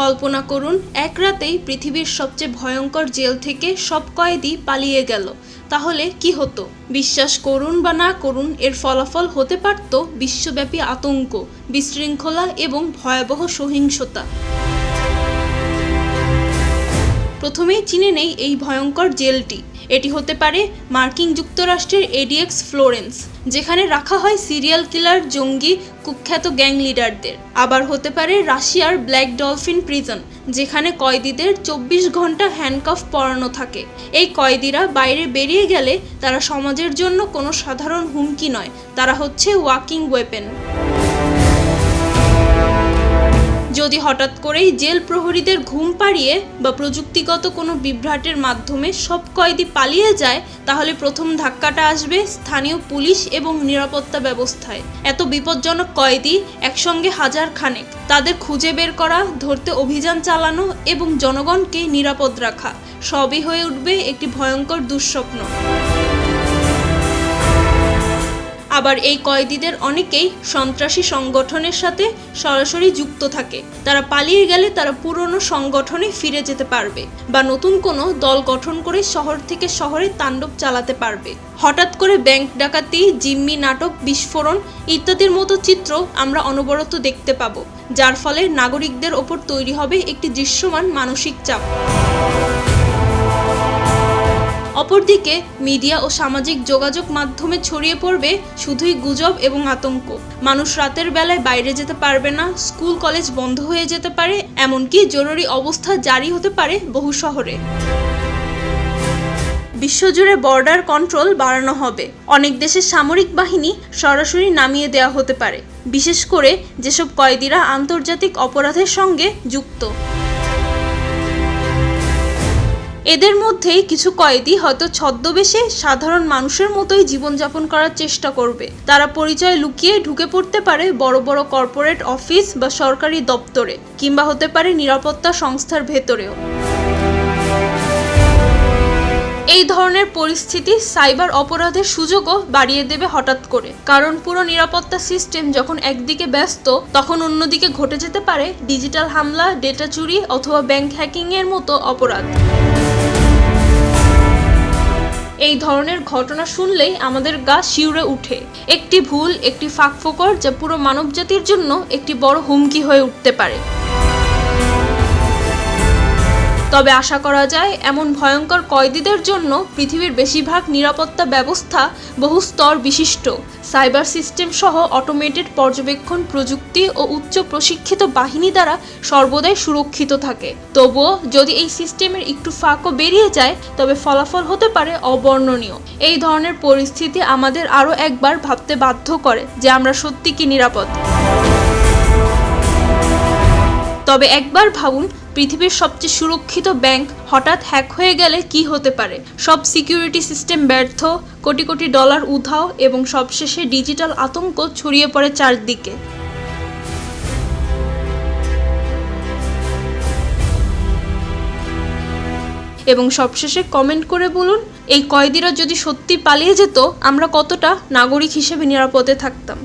কল্পনা করুন, এক রাতেই পৃথিবীর সবচেয়ে ভয়ঙ্কর জেল থেকে সব কয়েদি পালিয়ে গেল। তাহলে কি হতো? বিশ্বাস করুন বা না করুন, এর ফলাফল হতে পারত বিশ্বব্যাপী আতঙ্ক, বিশৃঙ্খলা এবং ভয়াবহ সহিংসতা। প্রথমেই চিনে নেই এই ভয়ঙ্কর জেলটি। এটি হতে পারে মার্কিন যুক্তরাষ্ট্রের এডিএক্স ফ্লোরেন্স, যেখানে রাখা হয় সিরিয়াল কিলার জঙ্গি কুখ্যাত গ্যাং লিডারদের। আবার হতে পারে রাশিয়ার ব্ল্যাক ডলফিন প্রিজন, যেখানে কয়েদিদের চব্বিশ ঘণ্টা হ্যান্ডকাফ পরানো থাকে। এই কয়েদিরা বাইরে বেরিয়ে গেলে তারা সমাজের জন্য কোনো সাধারণ হুমকি নয়, তারা হচ্ছে ওয়াকিং ওয়েপেন। যদি হঠাৎ করেই জেল প্রহরীদের ঘুম পাড়িয়ে বা প্রযুক্তিগত কোনো বিভ্রাটের মাধ্যমে সব কয়েদি পালিয়ে যায়, তাহলে প্রথম ধাক্কাটা আসবে স্থানীয় পুলিশ এবং নিরাপত্তা ব্যবস্থায়। এত বিপজ্জনক কয়েদি একসঙ্গে হাজার খানেক। তাদের খুঁজে বের করা, ধরতে অভিযান চালানো এবং জনগণকে নিরাপদ রাখা, সবই হয়ে উঠবে একটি ভয়ঙ্কর দুঃস্বপ্ন। আবার এই কয়েদিদের অনেকেই সন্ত্রাসী সংগঠনের সাথে সরাসরি যুক্ত থাকে। তারা পালিয়ে গেলে তারা পুরনো সংগঠনে ফিরে যেতে পারবে বা নতুন কোনো দল গঠন করে শহর থেকে শহরে তাণ্ডব চালাতে পারবে। হঠাৎ করে ব্যাংক ডাকাতি, জিম্মি নাটক, বিস্ফোরণ ইত্যাদির মতো চিত্র আমরা অনবরত দেখতে পাবো, যার ফলে নাগরিকদের ওপর তৈরি হবে একটি দৃশ্যমান মানসিক চাপ। অপরদিকে মিডিয়া ও সামাজিক যোগাযোগ মাধ্যমে ছড়িয়ে পড়বে শুধুই গুজব এবং আতঙ্ক। মানুষ রাতের বেলায় বাইরে যেতে পারবে না, স্কুল, কলেজ বন্ধ হয়ে যেতে পারে, এমনকি জরুরি অবস্থা জারি হতে পারে বহু শহরে। বিশ্বজুড়ে বর্ডার কন্ট্রোল বাড়ানো হবে। অনেক দেশের সামরিক বাহিনী সরাসরি নামিয়ে দেওয়া হতে পারে। বিশেষ করে যেসব কয়েদিরা আন্তর্জাতিক অপরাধের সঙ্গে যুক্ত। এদের মধ্যেই কিছু কয়েদি হয়তো ছদ্মবেশে সাধারণ মানুষের মতোই জীবনযাপন করার চেষ্টা করবে। তারা পরিচয় লুকিয়ে ঢুকে পড়তে পারে বড় বড় কর্পোরেট অফিস বা সরকারি দপ্তরে, কিংবা হতে পারে নিরাপত্তা সংস্থার ভেতরেও। এই ধরনের পরিস্থিতি সাইবার অপরাধের সুযোগও বাড়িয়ে দেবে হঠাৎ করে। কারণ পুরো নিরাপত্তা সিস্টেম যখন একদিকে ব্যস্ত, তখন অন্যদিকে ঘটে যেতে পারে ডিজিটাল হামলা, ডেটা চুরি অথবা ব্যাংক হ্যাকিং এর মতো অপরাধ। এই ধরনের ঘটনা শুনলেই আমাদের গা শিউরে উঠে। একটি ভুল, একটি ফাঁকফোকর যা পুরো মানবজাতির জন্য একটি বড় হুমকি হয়ে উঠতে পারে। তবে আশা করা যায়, এমন ভয়ঙ্কর কয়েদিদের জন্য পৃথিবীর বেশিরভাগ নিরাপত্তা ব্যবস্থা বহু স্তর বিশিষ্ট। সাইবার সিস্টেম সহ অটোমেটেড পর্যবেক্ষণ প্রযুক্তি ও উচ্চ প্রশিক্ষিত বাহিনী দ্বারা সর্বদাই সুরক্ষিত থাকে। তবুও যদি এই সিস্টেমের একটু ফাঁকও বেরিয়ে যায়, তবে ফলাফল হতে পারে অবর্ণনীয়। এই ধরনের পরিস্থিতি আমাদের আরও একবার ভাবতে বাধ্য করে যে আমরা সত্যি কি নিরাপদ। তবে একবার ভাবুন পৃথিবীর সবচেয়ে সুরক্ষিত ব্যাংক হঠাৎ হ্যাক হয়ে গেলে কি হতে পারে? সব সিকিউরিটি সিস্টেম ব্যর্থ, কোটি কোটি ডলার উধাও এবং সবশেষে ডিজিটাল আতঙ্ক ছড়িয়ে পড়ে চারদিকে। এবং সবশেষে কমেন্ট করে বলুন, এই কয়েদিরা যদি সত্যি পালিয়ে যেত, আমরা কতটা নাগরিক হিসেবে নিরাপদে থাকতাম?